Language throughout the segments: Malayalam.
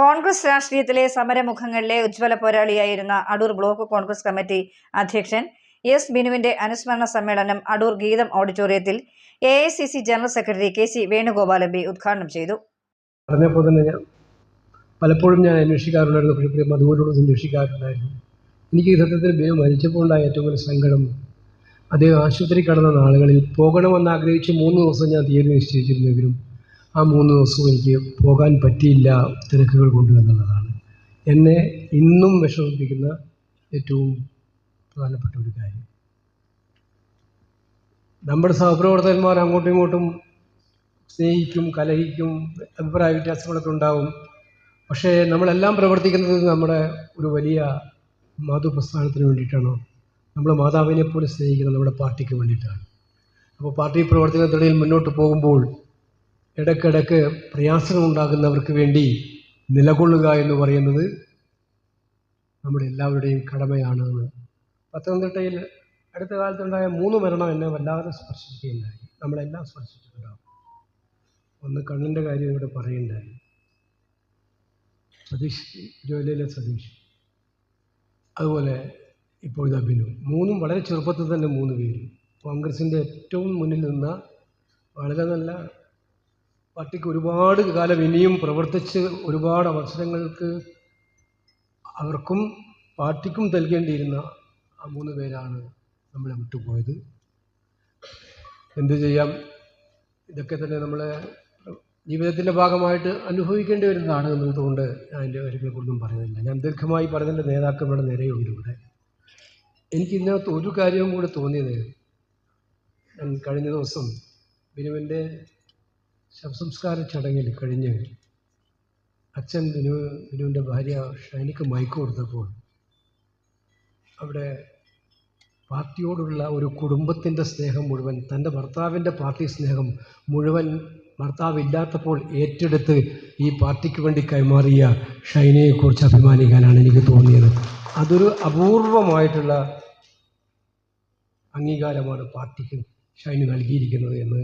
കോൺഗ്രസ് രാഷ്ട്രീയത്തിലെ സമരമുഖങ്ങളിലെ ഉജ്ജ്വല പോരാളിയായിരുന്ന അടൂർ ബ്ലോക്ക് കോൺഗ്രസ് കമ്മിറ്റി അധ്യക്ഷൻ എസ് ബിനുവിന്റെ അനുസ്മരണ സമ്മേളനം അടൂർ ഗീതം ഓഡിറ്റോറിയത്തിൽ A general secretary K C Venugopal M ഉദ്ഘാടനം ചെയ്തു. പറഞ്ഞപ്പോൾ തന്നെ ഞാൻ പലപ്പോഴും ഞാൻ അന്വേഷിക്കാറുണ്ടായിരുന്നു. പ്രിയം അതുപോലുള്ള അന്വേഷിക്കാറുണ്ടായിരുന്നു. എനിക്ക് സത്യത്തിൽ ബിനു മരിച്ചപ്പോൾ ഏറ്റവും വലിയ സങ്കടം അദ്ദേഹം ആശുപത്രി കടന്ന നാളുകളിൽ പോകണമെന്ന് ആഗ്രഹിച്ച് മൂന്ന് ദിവസം ഞാൻ തീയതി നിശ്ചയിച്ചിരുന്നെങ്കിലും ആ മൂന്ന് ദിവസവും എനിക്ക് പോകാൻ പറ്റിയില്ല തിരക്കുകൾ കൊണ്ട് എന്നുള്ളതാണ്. എന്നെ ഇന്നും വിഷമിപ്പിക്കുന്ന ഏറ്റവും പ്രധാനപ്പെട്ട ഒരു കാര്യം. നമ്മുടെ സഹപ്രവർത്തകന്മാർ അങ്ങോട്ടും ഇങ്ങോട്ടും സ്നേഹിക്കും കലഹിക്കും അഭിപ്രായ വ്യത്യാസങ്ങളൊക്കെ ഉണ്ടാവും. പക്ഷേ നമ്മളെല്ലാം പ്രവർത്തിക്കുന്നത് നമ്മുടെ ഒരു വലിയ മാതൃപ്രസ്ഥാനത്തിന് വേണ്ടിയിട്ടാണോ? നമ്മൾ മാതാവിനെ പോലെ സ്നേഹിക്കുന്നത് നമ്മുടെ പാർട്ടിക്ക് വേണ്ടിയിട്ടാണ്. അപ്പോൾ പാർട്ടി പ്രവർത്തനത്തിനിടയിൽ മുന്നോട്ട് പോകുമ്പോൾ ഇടയ്ക്കിടയ്ക്ക് പ്രയാസങ്ങളുണ്ടാകുന്നവർക്ക് വേണ്ടി നിലകൊള്ളുക എന്ന് പറയുന്നത് നമ്മുടെ എല്ലാവരുടെയും കടമയാണ് പത്തനംതിട്ടയിൽ അടുത്ത കാലത്തുണ്ടായ മൂന്ന് മരണം എന്നെ വല്ലാതെ സ്പർശിക്കുകയുണ്ടായി. നമ്മളെല്ലാം സ്പർശിച്ചിട്ടുണ്ടാകും ഒന്ന് കണ്ണിന്റെ കാര്യം ഇവിടെ പറയുണ്ടായി സതീഷ് ജോലിയിലെ സതീഷ്. അതുപോലെ ഇപ്പോൾ ഇത് അഭിനു മൂന്നും വളരെ ചെറുപ്പത്തിൽ തന്നെ മൂന്ന് പേര്. കോൺഗ്രസിന്റെ ഏറ്റവും മുന്നിൽ നിന്ന വളരെ നല്ല പാർട്ടിക്ക് ഒരുപാട് കാലം ഇനിയും പ്രവർത്തിച്ച് ഒരുപാട് അവസരങ്ങൾക്ക് അവർക്കും പാർട്ടിക്കും നൽകേണ്ടിയിരുന്ന ആ മൂന്ന് പേരാണ് നമ്മളെ വിട്ടുപോയത്. എന്തു ചെയ്യാം? ഇതൊക്കെ തന്നെ നമ്മളെ ജീവിതത്തിന്റെ ഭാഗമായിട്ട് അനുഭവിക്കേണ്ടി വരുന്നതാണ് എന്നതുകൊണ്ട് ഞാൻ അതിന്റെ കാര്യങ്ങളെക്കുറിച്ചും പറയുന്നില്ല. ഞാൻ ദീർഘമായി പറഞ്ഞതിന്റെ നേതാക്കളുടെ നിരയുണ്ട് ഇവിടെ. എനിക്ക് ഇതിനകത്ത് ഒരു കാര്യവും കൂടെ തോന്നിയത് ഞാൻ കഴിഞ്ഞ ദിവസം ബിനുവിന്റെ ശവസംസ്കാര ചടങ്ങിൽ കഴിഞ്ഞ് അച്ഛൻ വിനു വിനുവിന്റെ ഭാര്യ ഷൈനിക്ക് മയക്ക് കൊടുത്തപ്പോൾ അവിടെ പാർട്ടിയോടുള്ള ഒരു കുടുംബത്തിന്റെ സ്നേഹം മുഴുവൻ തന്റെ ഭർത്താവിന്റെ പാർട്ടി സ്നേഹം മുഴുവൻ ഭർത്താവ് ഇല്ലാത്തപ്പോൾ ഏറ്റെടുത്ത് ഈ പാർട്ടിക്ക് വേണ്ടി കൈമാറിയ ഷൈനയെക്കുറിച്ച് അഭിമാനിക്കാനാണ് എനിക്ക് തോന്നിയത്. അതൊരു അപൂർവമായിട്ടുള്ള അംഗീകാരമാണ് പാർട്ടിക്ക് ഷൈന് നൽകിയിരിക്കുന്നത് എന്ന്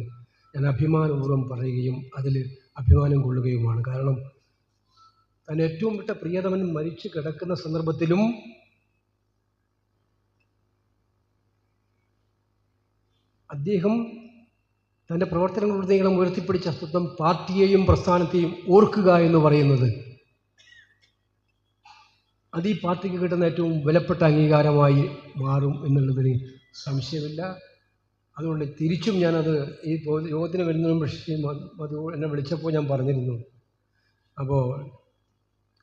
ഞാൻ അഭിമാനപൂർവം പറയുകയും അതിൽ അഭിമാനം കൊള്ളുകയുമാണ്. കാരണം താൻ ഏറ്റവും വിട്ട പ്രിയതമൻ മരിച്ചു കിടക്കുന്ന സന്ദർഭത്തിലും അദ്ദേഹം തന്റെ പ്രവർത്തനങ്ങളുടനീളം ഉയർത്തിപ്പിടിച്ച അസ്തിത്വം പാർട്ടിയെയും പ്രസ്ഥാനത്തെയും ഓർക്കുക എന്ന് പറയുന്നത് അത് ഈ പാർട്ടിക്ക് കിട്ടുന്ന ഏറ്റവും വിലപ്പെട്ട അംഗീകാരമായി മാറും എന്നുള്ളതിന് സംശയമില്ല. അതുകൊണ്ട് തിരിച്ചും ഞാനത് ഈ യോഗത്തിന് വരുന്നതിന് മുമ്പ് എന്നെ വിളിച്ചപ്പോൾ ഞാൻ പറഞ്ഞിരുന്നു. അപ്പോൾ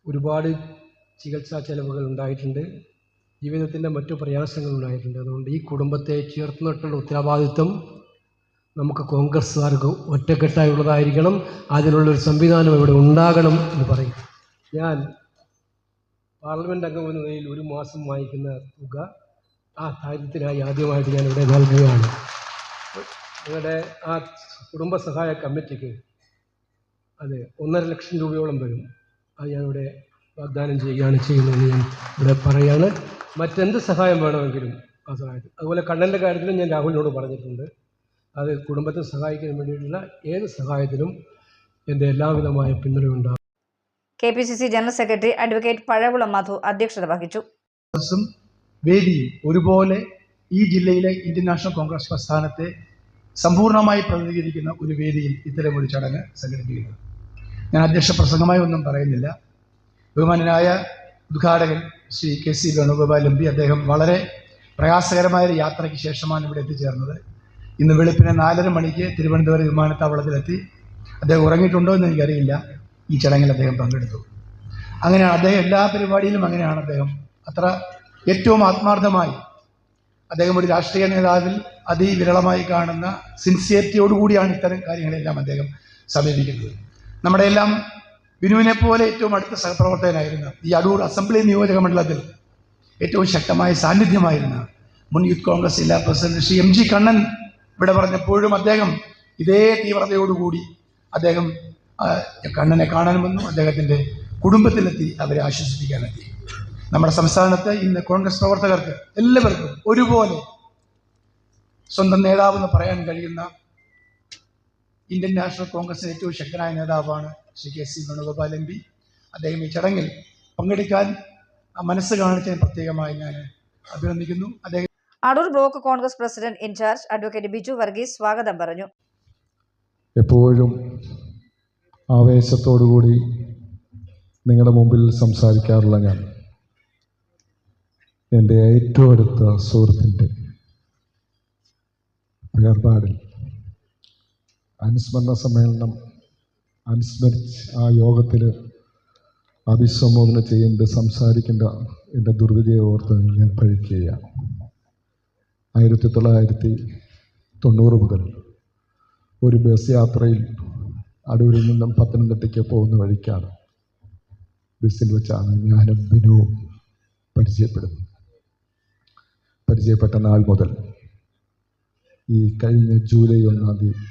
ഒരുപാട് ചികിത്സാ ചെലവുകൾ ഉണ്ടായിട്ടുണ്ട്. ജീവിതത്തിന്റെ മറ്റു പ്രയാസങ്ങൾ ഉണ്ടായിട്ടുണ്ട്. അതുകൊണ്ട് ഈ കുടുംബത്തെ ചേർത്തുനിട്ടുള്ള ഉത്തരവാദിത്വം നമുക്ക് കോൺഗ്രസ്സുകാർക്ക് ഒറ്റക്കെട്ടായുള്ളതായിരിക്കണം. അതിനുള്ളൊരു സംവിധാനം ഇവിടെ ഉണ്ടാകണം എന്ന് പറയും. ഞാൻ പാർലമെന്റ് അംഗം എന്ന നിലയിൽ ഒരു മാസം വാങ്ങിക്കുന്ന തുക ആ കാര്യത്തിനായി ആദ്യമായിട്ട് ഞാൻ ഇവിടെ നൽകുകയാണ്. നിങ്ങളുടെ ആ കുടുംബസഹായ കമ്മിറ്റിക്ക് അത് ഒന്നര ലക്ഷം രൂപയോളം വരും. അത് ഞാനിവിടെ വാഗ്ദാനം ചെയ്യുകയാണ് ചെയ്യുന്നതെന്ന് ഞാൻ ഇവിടെ പറയുകയാണ് മറ്റെന്ത് സഹായം വേണമെങ്കിലും ആ സഹായത്തിൽ അതുപോലെ കണ്ണന്റെ കാര്യത്തിലും ഞാൻ രാഹുലിനോട് പറഞ്ഞിട്ടുണ്ട്. അത് കുടുംബത്തെ സഹായിക്കാൻ വേണ്ടിയിട്ടുള്ള ഏത് സഹായത്തിനും എന്റെ എല്ലാവിധമായ പിന്തുണയുണ്ടാകും K P C C general secretary advocate Pazhakulam Madhu അധ്യക്ഷത വഹിച്ചു. വേദിയും ഒരുപോലെ ഈ ജില്ലയിലെ ഇന്ത്യൻ നാഷണൽ കോൺഗ്രസ് പ്രസ്ഥാനത്തെ സമ്പൂർണമായി പ്രതിനിധീകരിക്കുന്ന ഒരു വേദിയിൽ ഇത്തരം ഒരു ചടങ്ങ് സംഘടിപ്പിക്കുന്നത് ഞാൻ അധ്യക്ഷ പ്രസംഗമായി ഒന്നും പറയുന്നില്ല. ബഹുമാനനായ ഉദ്ഘാടകൻ Shri K C Venugopal M P അദ്ദേഹം വളരെ പ്രയാസകരമായ ഒരു യാത്രയ്ക്ക് ശേഷമാണ് ഇവിടെ എത്തിച്ചേർന്നത്. ഇന്ന് വെളുപ്പിനെ നാലര മണിക്ക് തിരുവനന്തപുരം വിമാനത്താവളത്തിലെത്തി. അദ്ദേഹം ഉറങ്ങിയിട്ടുണ്ടോ എന്ന് എനിക്കറിയില്ല. ഈ ചടങ്ങിൽ അദ്ദേഹം പങ്കെടുത്തു. അങ്ങനെയാണ് അദ്ദേഹം എല്ലാ പരിപാടിയിലും അങ്ങനെയാണ് അദ്ദേഹം. അത്ര ഏറ്റവും ആത്മാർത്ഥമായി അദ്ദേഹം ഒരു രാഷ്ട്രീയ നേതാവിൽ അതിവിരളമായി കാണുന്ന സിൻസിയറിറ്റിയോടുകൂടിയാണ് ഇത്തരം കാര്യങ്ങളെല്ലാം അദ്ദേഹം സമീപിക്കുന്നത്. നമ്മുടെ എല്ലാം ബിനുവിനെ പോലെ ഏറ്റവും അടുത്ത സഹപ്രവർത്തകനായിരുന്ന ഈ അടൂർ അസംബ്ലി നിയോജക മണ്ഡലത്തിൽ ഏറ്റവും ശക്തമായ സാന്നിധ്യമായിരുന്ന മുൻ യൂത്ത് കോൺഗ്രസ് ജില്ലാ president Shri M G Kannan ഇവിടെ പറഞ്ഞപ്പോഴും അദ്ദേഹം ഇതേ തീവ്രതയോടുകൂടി അദ്ദേഹം കണ്ണനെ കാണാൻ വന്നു. അദ്ദേഹത്തിന്റെ കുടുംബത്തിലെത്തി അവരെ ആശ്വസിപ്പിക്കാനെത്തി നമ്മുടെ സംസ്ഥാനത്ത് ഇന്ന് കോൺഗ്രസ് പ്രവർത്തകർക്ക് എല്ലാവർക്കും ഒരുപോലെ സ്വന്തം നേതാവെന്ന് പറയാൻ കഴിയുന്ന ഇന്ത്യൻ നാഷണൽ കോൺഗ്രസിന് ഏറ്റവും ശക്തനായ നേതാവാണ് Shri K C Venugopal M P. അദ്ദേഹം ഈ ചടങ്ങിൽ പങ്കെടുക്കാൻ ആ മനസ്സ് കാണിച്ചതിന് പ്രത്യേകമായി ഞാൻ അഭിനന്ദിക്കുന്നു. അദ്ദേഹം Adoor block Congress president in charge advocate Biju Varghese സ്വാഗതം പറഞ്ഞു. എപ്പോഴും ആവേശത്തോടുകൂടി നിങ്ങളുടെ മുമ്പിൽ സംസാരിക്കാറുള്ള ഞാൻ. എന്റെ ഏറ്റവും അടുത്ത സുഹൃത്തിന്റെ വേർപാടിൽ അനുസ്മരണ സമ്മേളനം അനുസ്മരിച്ച് ആ യോഗത്തിൽ അഭിസംബോധന ചെയ്യേണ്ട സംസാരിക്കേണ്ട എന്റെ ദുർവിധിയെ ഓർത്ത് ഞാൻ പഴിക്കുകയാണ്. ആയിരത്തി തൊള്ളായിരത്തി തൊണ്ണൂറ് മുതൽ ഒരു ബസ് യാത്രയിൽ അടൂരിൽ നിന്നും പത്തനംതിട്ടയ്ക്ക് പോകുന്ന വഴിക്കാണ് ബസ്സിൽ വെച്ചാണ് ഞാനും ബിനുവും പരിചയപ്പെടുന്നത്. പരിചയപ്പെട്ട നാൾ മുതൽ ഈ കഴിഞ്ഞ ജൂലൈ ഒന്നാം തീയതി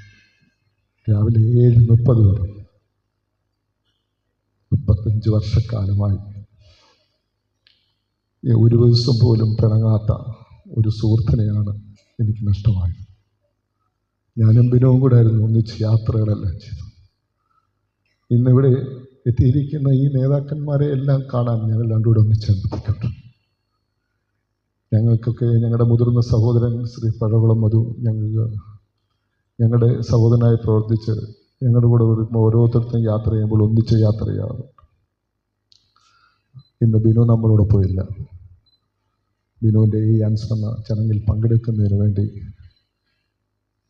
രാവിലെ ഏഴ് മുപ്പത് വരെ മുപ്പത്തഞ്ച് വർഷക്കാലമായി ഒരു ദിവസം പോലും പിണങ്ങാത്ത ഒരു സുഹൃത്തിനെയാണ് എനിക്ക് നഷ്ടമായത്. ഞാനും ബിനവും കൂടെ ആയിരുന്നു ഒന്നിച്ച് യാത്രകളെല്ലാം ചെയ്തു ഇന്നിവിടെ എത്തിയിരിക്കുന്ന ഈ നേതാക്കന്മാരെ എല്ലാം കാണാൻ ഞങ്ങൾ രണ്ടുകൂടെ ഒന്നിച്ച് അനുഭവിക്കുന്നുണ്ട് ഞങ്ങൾക്കൊക്കെ ഞങ്ങളുടെ മുതിർന്ന സഹോദരൻ ശ്രീ പഴകുളം മധു ഞങ്ങൾക്ക് ഞങ്ങളുടെ സഹോദരനായി പ്രവർത്തിച്ച് ഞങ്ങളുടെ കൂടെ ഒരു ഓരോരുത്തർക്കും യാത്ര ചെയ്യുമ്പോൾ ഒന്നിച്ച് യാത്ര ചെയ്യാറുണ്ട്. ഇന്ന് ബിനു നമ്മളോട് പോയില്ല. ബിനുവിന്റെ ഈ അനുസ്മരണ ചടങ്ങിൽ പങ്കെടുക്കുന്നതിന് വേണ്ടി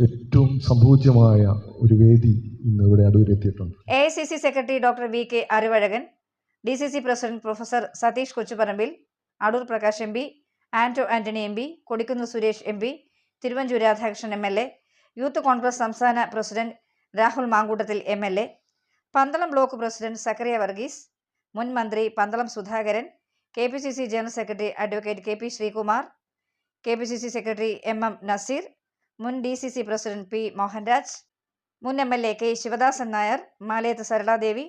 ഏറ്റവും സംപൂജ്യമായ ഒരു വേദി ഇന്ന് ഇവിടെ അടൂരെത്തിയിട്ടുണ്ട് A C C secretary doctor V K Aruvazhakan D C C president professor Satheesh Kochuparambil Adoor Prakash M P Anto Antony M P Kodikunnil Suresh M P Thiruvanchoor Radhakrishnan M L A youth Congress സംസ്ഥാന president Rahul Mankoottathil M L A Pandalam block president Zacharia Varghese മുൻ മന്ത്രി Pandalam Sudhakaran K P C C general secretary advocate K P Sreekumar K P C C secretary M M Naseer മുൻ D C C president P Mohanraj മുൻ M L A K Sivadasan Nair Malayath Saraladevi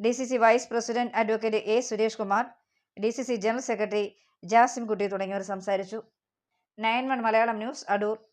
D C C vice president advocate A Suresh Kumar D C C general secretary Jasim Kutty തുടങ്ങിയവർ സംസാരിച്ചു. Nine one Malayalam news Adoor.